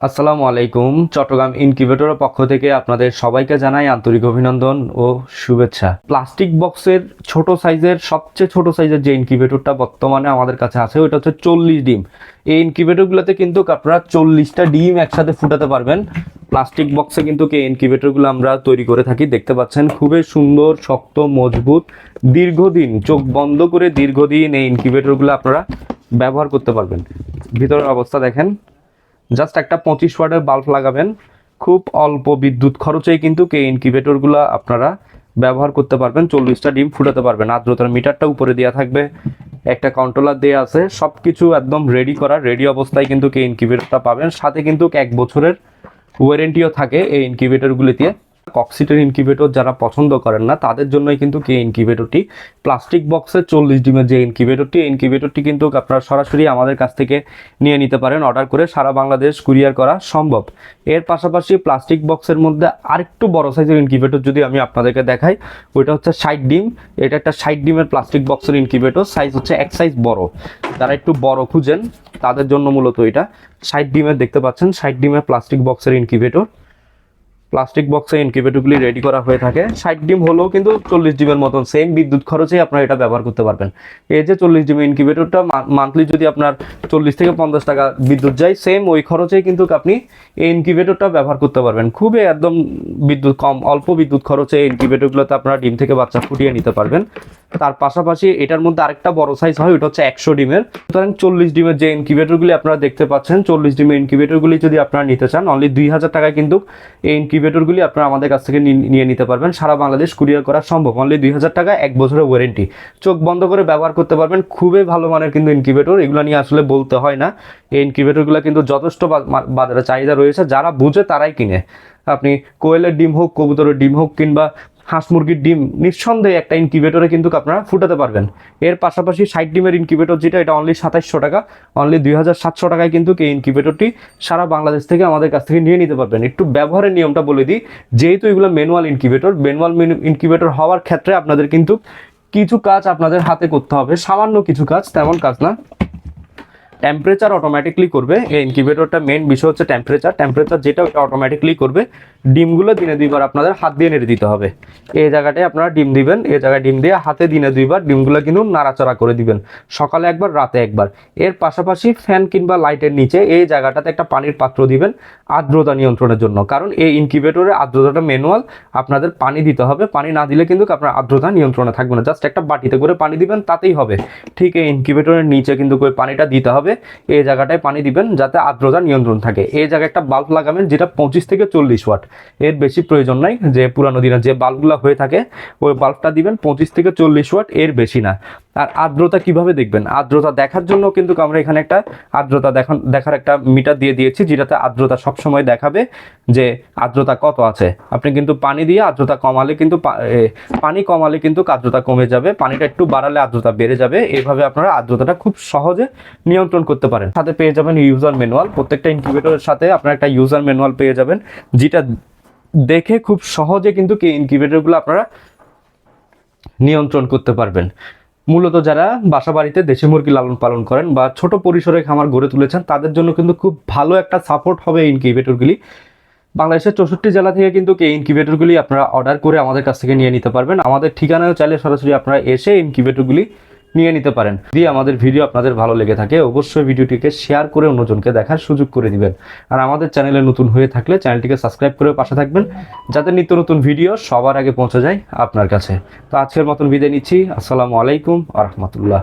আসসালামু আলাইকুম। চট্টগ্রাম ইনকিউবেটরের পক্ষ থেকে আপনাদের সবাইকে জানাই আন্তরিক অভিনন্দন ও শুভেচ্ছা। প্লাস্টিক বক্সের ছোট সাইজের, সবচেয়ে ছোট সাইজের যে ইনকিউবেটরটা বর্তমানে আমাদের কাছে আছে, ওইটা হচ্ছে চল্লিশ ডিম। এই ইনকিউবেটরগুলোতে কিন্তু আপনারা চল্লিশটা ডিম একসাথে ফুটাতে পারবেন। প্লাস্টিক বক্সে কিন্তু এই ইনকিউবেটরগুলো আমরা তৈরি করে থাকি। দেখতে পাচ্ছেন, খুবই সুন্দর, শক্ত, মজবুত, দীর্ঘদিন, চোখ বন্ধ করে দীর্ঘদিন এই ইনকিউবেটরগুলো আপনারা ব্যবহার করতে পারবেন। ভিতরের অবস্থা দেখেন। জাস্ট একটা পঁচিশ ওয়াটের বাল্ব লাগাবেন। খুব অল্প বিদ্যুৎ খরচেই কিন্তু কে ইনকিউবেটরগুলো আপনারা ব্যবহার করতে পারবেন, চল্লিশটা ডিম ফুটাতে পারবেন। আর্দ্রতার মিটারটা উপরে দেওয়া থাকবে। একটা কন্ট্রোলার দেওয়া আছে সব কিছু একদম রেডি করা রেডি অবস্থায় কিন্তু কে ইনকিউবেটরটা পাবেন। সাথে কিন্তু এক বছরের ওয়ারেন্টিও থাকে এই ইনকিউবেটরগুলিতে কক্সিটের ইনকিউবেটর যারা পছন্দ করেন না, তাদের জন্যই কিন্তু এই ইনকিউবেটরটি প্লাস্টিক বক্সের চল্লিশ ডিমের যে ইনকিউবেটরটি এই ইনকিউবেটরটি কিন্তু আপনারা সরাসরি আমাদের কাছ থেকে নিয়ে নিতে পারেন অর্ডার করে সারা বাংলাদেশ কুরিয়ার করা সম্ভব। এর পাশাপাশি প্লাস্টিক বক্সের মধ্যে আরেকটু বড় সাইজের ইনকিউবেটর যদি আমি আপনাদেরকে দেখাই, ওইটা হচ্ছে ষাট ডিম। এটা একটা ষাট ডিমের প্লাস্টিক বক্সের ইনকিউবেটর সাইজ হচ্ছে এক সাইজ বড়। যারা একটু বড় খুঁজেন, তাদের জন্য মূলত এটা। ষাট ডিমের দেখতে পাচ্ছেন, ষাট ডিমের প্লাস্টিক বক্সের ইনকিউবেটর প্লাস্টিক বক্সে ইনকিউবেটরগুলি রেডি করা হয়ে থাকে। ষাট ডিম হলেও কিন্তু চল্লিশ ডিমের মতন সেম বিদ্যুৎ খরচেই আপনারা এটা ব্যবহার করতে পারবেন। এই যে চল্লিশ ডিম ইনকিউবেটরটা মান্থলি যদি আপনার চল্লিশ থেকে পঞ্চাশ টাকা বিদ্যুৎ যায় সেম ওই খরচেই কিন্তু আপনি এই ইনকিউবেটরটা ব্যবহার করতে পারবেন। খুবই একদম বিদ্যুৎ কম, অল্প বিদ্যুৎ খরচে ইনকিউবেটরগুলোতে আপনারা ডিম থেকে বাচ্চা ফুটিয়ে নিতে পারবেন। তার পাশাপাশি এটার মধ্যে আরেকটা বড় সাইজ হয়, ওটা হচ্ছে একশো ডিমের। সুতরাং চল্লিশ ডিমের যে ইনকিউবেটরগুলি আপনারা দেখতে পাচ্ছেন, চল্লিশ ডিমের ইনকিউবেটরগুলি যদি আপনারা নিতে চান অনলি দুই হাজার টাকায় কিন্তু এই ইনকিউবেটরগুলি আপনারা আমাদের কাছ থেকে নিয়ে নিতে পারবেন। সারা বাংলাদেশ কুরিয়ার করা সম্ভব অনলি দুই হাজার টাকা এক বছরের ওয়ারেন্টি চোখ বন্ধ করে ব্যবহার করতে পারবেন, খুবই ভালো মানের কিন্তু ইনকিউবেটর এগুলো নিয়ে আসলে বলতে হয় না। এই ইনকিউবেটরগুলো কিন্তু যথেষ্ট বাজারে চাহিদা রয়েছে, যারা বুঝে তারাই কিনে। আপনি কোয়েলের ডিম হোক, কবুতরের ডিম হোক, কিংবা হাঁস মুরগির ডিম নিঃসন্দেহে একটা ইনকিউবেটরে কিন্তু আপনারা ফুটাতে পারবেন। এর পাশাপাশি ষাট ডিমের ইনকিউবেটর যেটা, এটা অনলি সাতাইশশো টাকা অনলি দুই হাজার সাতশো টাকায় কিন্তু এই ইনকিউবেটরটি সারা বাংলাদেশ থেকে আমাদের কাছ থেকে নিয়ে নিতে পারবেন। একটু ব্যবহারের নিয়মটা বলে দিই, যেহেতু এগুলো ম্যানুয়াল ইনকিউবেটর ম্যানুয়াল ইনকিউবেটর হওয়ার ক্ষেত্রে আপনাদের কিন্তু কিছু কাজ আপনাদের হাতে করতে হবে, সামান্য কিছু কাজ, তেমন কাজ না। টেম্পারেচার অটোমেটিকলি করবে। এই ইনকিউবেটরটা মেন বিষয় হচ্ছে টেম্পারেচার টেম্পারেচার যেটা ওটা অটোমেটিকলি করবে। ডিমগুলো দিনে দুইবার আপনাদের হাত দিয়ে নেড়ে দিতে হবে। এই জায়গাটায় আপনারা ডিম দিবেন, এই জায়গায় ডিম দিয়ে হাতে দিনে দুইবার ডিমগুলো কিন্তু নাড়াচাড়া করে দিবেন। সকালে একবার, রাতে একবার। এর পাশাপাশি ফ্যান কিংবা লাইটের নিচে এই জায়গাটাতে একটা পানির পাত্র দিবেন আর্দ্রতা নিয়ন্ত্রণের জন্য। কারণ এই ইনকিউবেটরে আর্দ্রতাটা ম্যানুয়াল আপনাদের পানি দিতে হবে। পানি না দিলে কিন্তু আপনার আর্দ্রতা নিয়ন্ত্রণে থাকবে না। জাস্ট একটা বাটিতে করে পানি দিবেন, তাতেই হবে। ঠিক এই ইনকিউবেটরের নিচে কিন্তু পানিটা দিতে হবে। এই জায়গাটায় পানি দিবেন যাতে আর্দ্রতা নিয়ন্ত্রণ থাকে। এই জায়গায় একটা বাল্ব লাগাবেন যেটা পঁচিশ থেকে চল্লিশ ওয়াট এর বেশি প্রয়োজন নাই, যে পুরানো দিনের যে বাল্বগুলো হয়ে থাকে, ওই বাল্বটা দিবেন পঁচিশ থেকে চল্লিশ ওয়াট এর বেশি না। আর আর্দ্রতা কীভাবে দেখবেন? আর্দ্রতা দেখার জন্য কিন্তু আমরা এখানে একটা আর্দ্রতা দেখান দেখার একটা মিটার দিয়ে দিয়েছি, যেটাতে আর্দ্রতা সবসময় দেখাবে যে আর্দ্রতা কত আছে। আপনি কিন্তু পানি দিয়ে আর্দ্রতা কমালে কিন্তু পানি কমালে কিন্তু আর্দ্রতা কমে যাবে, পানিটা একটু বাড়ালে আর্দ্রতা বেড়ে যাবে। এভাবে আপনারা আর্দ্রতাটা খুব সহজে নিয়ন্ত্রণ করতে পারেন। সাথে পেয়ে যাবেন ইউজার ম্যানুয়াল প্রত্যেকটা ইনকিউবেটরের সাথে আপনারা একটা ইউজার ম্যানুয়াল পেয়ে যাবেন, যেটা দেখে খুব সহজে কিন্তু কি ইনকিউবেটরগুলো আপনারা নিয়ন্ত্রণ করতে পারবেন। মূলত যারা বাসা বাড়িতে দেশি মুরগি লালন পালন করেন বা ছোট পরিসরে খামার গড়ে তুলেছেন, তাদের জন্য কিন্তু খুব ভালো একটা সাপোর্ট হবে ইনকিউবেটরগুলি বাংলাদেশের চৌষট্টি জেলা থেকে কিন্তু এই ইনকিউবেটরগুলি আপনারা অর্ডার করে আমাদের কাছ থেকে নিয়ে নিতে পারবেন। আমাদের ঠিকানায় চাইলে সরাসরি আপনারা এসে ইনকিউবেটরগুলি নিয়ে নিতে পারেন। যদি আমাদের ভিডিও আপনাদের ভালো লেগে থাকে, অবশ্যই ভিডিওটিকে শেয়ার করে অন্যজনকে দেখার সুযোগ করে দিবেন। আর আমাদের চ্যানেলে নতুন হয়ে থাকলে চ্যানেলটিকে সাবস্ক্রাইব করে পাশে থাকবেন, যাতে নিত্য নতুন ভিডিও সবার আগে পৌঁছে যায় আপনার কাছে। তো আজকের মতন বিদায় নিচ্ছি। আসসালামু আলাইকুম আ রহমতুল্লাহ।